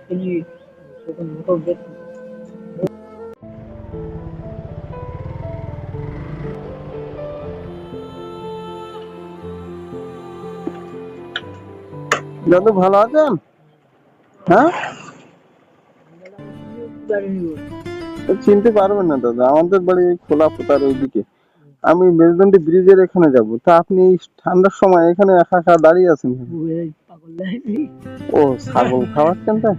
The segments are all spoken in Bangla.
কেজি সেরকম মোটর দেখতে দাদু ভালো আছেন? হ্যাঁ? চিনতে পারবেন না দাদা আমাদের বাড়ি খোলা পোতার ওইদিকে। আমি মেরুদণ্ডী ব্রিজের এখানে যাব। তা আপনি ঠান্ডার সময় এখানে একা একা দাঁড়িয়ে আছেন ও ছাগল খাওয়াচ্ছেন তাই?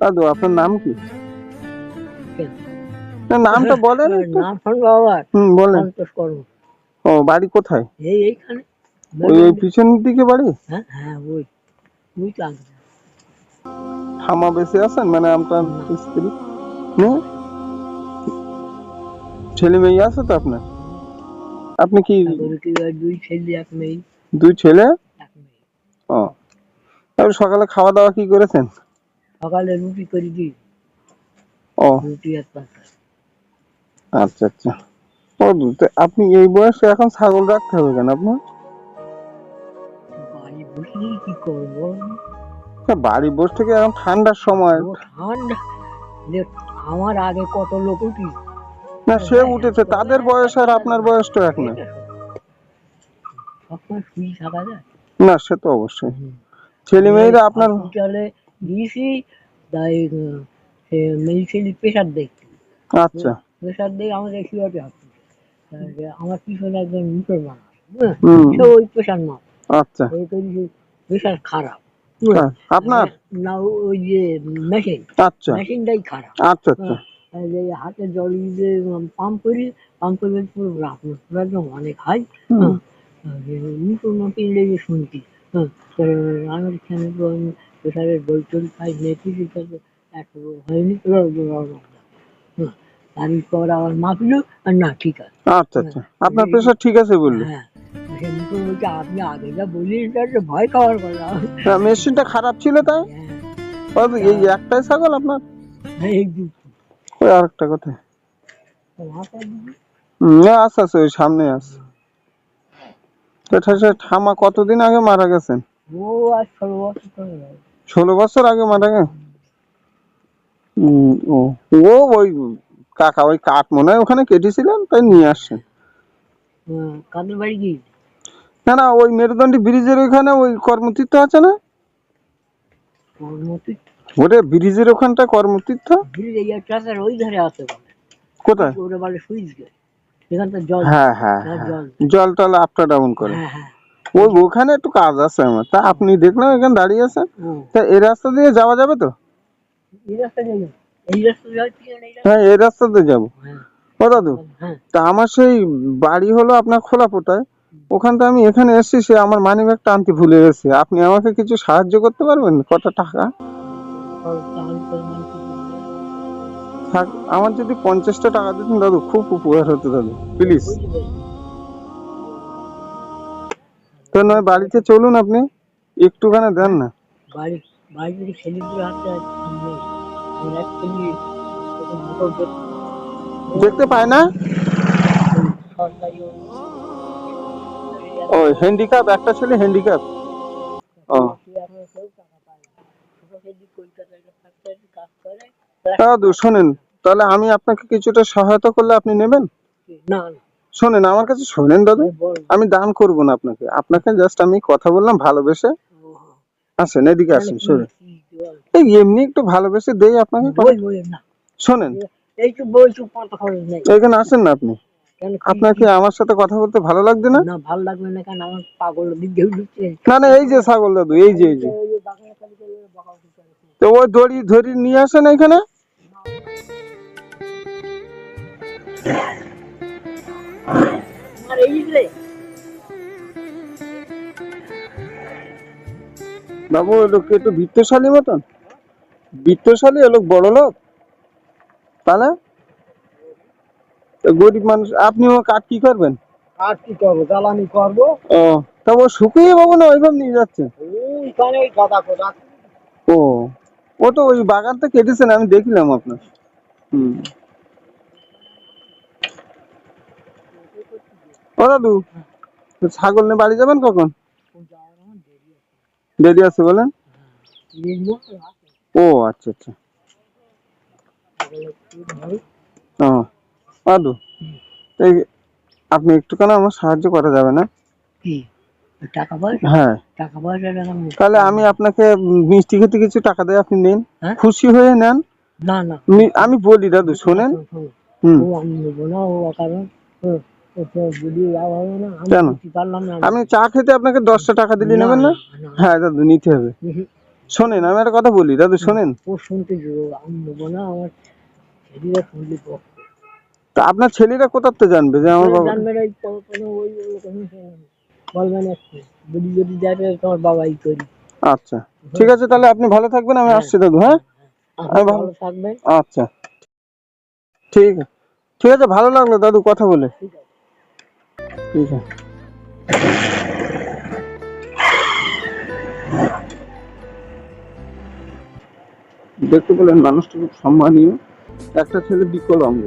দাদু আপনার নাম কি? না, নামটা বলেন নাম হুম বলেন। সন্তোষ ও বাড়ি কোথায়? এই এইখানে। ওই পিছনের দিকে বাড়ি? হ্যাঁ হ্যাঁ ওই। আছেন? মানে আপনার স্ত্রী? ছেলে মেয়ে আছে তো আপনার? আপনি কি দুই ছেলে এক মেয়ে। দুই ছেলে? এক মেয়ে। ও। তারপর সকালে খাওয়া দাওয়া কি করেছেন? সকালে রুটি করে দিই। ও। রুটি আর পাতা আচ্ছা আচ্ছা। ও তো আপনি এই বয়সে এখন ছাগল রাখতে হবে কেন আপনার? বাড়ি বসে কি করব বাড়ি বসে থেকে এখন ঠান্ডার সময়। ঠান্ডা? আমার আগে কত লোক উঠি? না সে উঠেছে। তাদের বয়স আর আপনার বয়স তো এক না। সবসময় শুয়ে থাকা যায়। না সে তো অবশ্যই। ছেলে মেয়েরা আপনার হসপিটালে দিয়েছি তাই ছেলে প্রেশার দেখছি। আচ্ছা। প্রেশার দিয়ে আমাদের শিবাতে হসপিটাল আমার পিছনে একজন মুসলমান হ্যাঁ সে ওই প্রেশার না আচ্ছা। ওই করি প্রেশার খারাপ হ্যাঁ, আপনার? না ওই যে মেশিন আচ্ছা। মেশিনটাই খারাপ। আচ্ছা আচ্ছা। যে হাতে জল দিয়ে পাম্প করি পাম্প করে পুরো পুরো একদম অনেক হাই। মুসলমান কিনলে শুনছি। তারপর আবার মাপলো আর না ঠিক আছে। আচ্ছা আচ্ছা। আপনার প্রেশার ঠিক আছে বলল? হ্যাঁ। আপনি আগে যা বলি ভয় খাওয়ার কথা। মেশিনটা খারাপ ছিল তাই? হ্যাঁ। এই একটাই ছাগল আপনার? হ্যাঁ এই ওই আরেকটা কথা আছে আছে ওই সামনে আছে। ঠামা কতদিন আগে মারা গেছেন ও আর ষোলো বছর ষোলো বছর আগে মারা গেছে? ও ও ওই কাকা ওই কাঠ মনে হয় ওখানে কেটেছিলেন তাই নিয়ে আসছেন। কাদের বাড়ি কি? না না ওই মেরুদণ্ডী ব্রিজের ওইখানে ওই কর্মতীর্থ আছে না? ওটা ব্রিজের ওখানটা কর্মতীর্থ? ধীরে এই ট্রাকের ওই ধারে আছে কোথায়? ওটা বলে সুইচ গেট সেখান জল হ্যাঁ হ্যাঁ হ্যাঁ। জল। টল আপটা ডাউন করে। হ্যাঁ হ্যাঁ। ওই ওখানে একটু কাজ আছে আমার। তা আপনি দেখলাম এখানে দাঁড়িয়ে আছেন তা এই রাস্তা দিয়ে যাওয়া যাবে তো? হ্যাঁ এই রাস্তা রাস্তাতে যাব। ও দাদু তা আমার সেই বাড়ি হলো আপনার খোলা পোতায় ওখান থেকে আমি এখানে এসেছি সে আমার মানি ব্যাগটা আনতে ভুলে গেছে। আপনি আমাকে কিছু সাহায্য করতে পারবেন? কত টাকা? থাক আমার যদি পঞ্চাশটা টাকা দিতেন দাদু খুব উপকার হতো দাদু প্লিজ তো নয় বাড়িতে চলুন আপনি একটুখানে দেন না। বাড়ি বাড়ি ছেলেদের হাতে দেখতে পায় না? ও হ্যান্ডিক্যাপ একটা ছেলে হ্যান্ডিক্যাপ ও। দাদু শোনেন তাহলে আমি আপনাকে কিছুটা সহায়তা করলে আপনি নেবেন? না শোনেন আমার কাছে শোনেন দাদু আমি দান করব না আপনাকে। আপনাকে জাস্ট আমি কথা বললাম ভালোবেসে। আসেন এদিকে আসেন শোনেন। এই এমনি একটু ভালোবেসে দেই আপনাকে শোনেন। এখানে আসেন না আপনি। কেন কি- আপনার কি আমার সাথে কথা বলতে ভালো লাগছে না? না ভালো লাগবে না কেন আমার পাগল না না এই যে ছাগল দাদু এই যে এই যে। তো ওই দড়ি ধরি নিয়ে আসেন এখানে? বাবু লোক একটু বৃত্তশালী মতন? বৃত্তশালী লোক বড় লোক? তাহলে গরিব মানুষ আপনিও কাঠ কি করবেন? আর কি করব জ্বালানি করব। ও তা ও শুকিয়ে পাবো না ওইভাবে নিয়ে যাচ্ছে? ও ও তো ওই বাগানটা কেটেছেন আমি দেখলাম আপনার। হুম। ও দাদু ছাগল নিয়ে বাড়ি যাবেন কখন? দেরি আছে বলেন? ও আচ্ছা আচ্ছা? ও দাদু আপনি একটুখানি আমার সাহায্য করা যাবে না? টাকা পয়সা? হ্যাঁ। টাকা পয়সা তাহলে আমি আপনাকে মিষ্টি খেতে কিছু টাকা দেয় আপনি নেন। হ্যাঁ? খুশি হয়ে নেন। না না। আমি বলি দাদু শোনেন। শোন, শোন। হুম। ও আমি নেব না ও কারণ কেন? আমি চা খেতে আপনাকে দশটা টাকা দিলে নেবেন না? হ্যাঁ দাদু নিতে হবে। শোনেন আমি একটা কথা বলি দাদু শোনেন। তো আপনার ছেলেরা কোথার তো জানবে যে আমার বাবা জানবে না এই কোনো কোনো ওই ওই কোনো বলবে না একটু। যদি যদি দেখে তোমার বাবাই করি। আচ্ছা ঠিক আছে তাহলে আপনি ভালো থাকবেন আমি আসছি দাদু হ্যাঁ? ভালো- থাকবেন। আচ্ছা ঠিক আছে। ঠিক আছে ভালো লাগল দাদু কথা বলে। আছে দেখতে পেলেন মানুষটা খুব সম্মানীয়। একটা ছেলে বিকলাঙ্গ।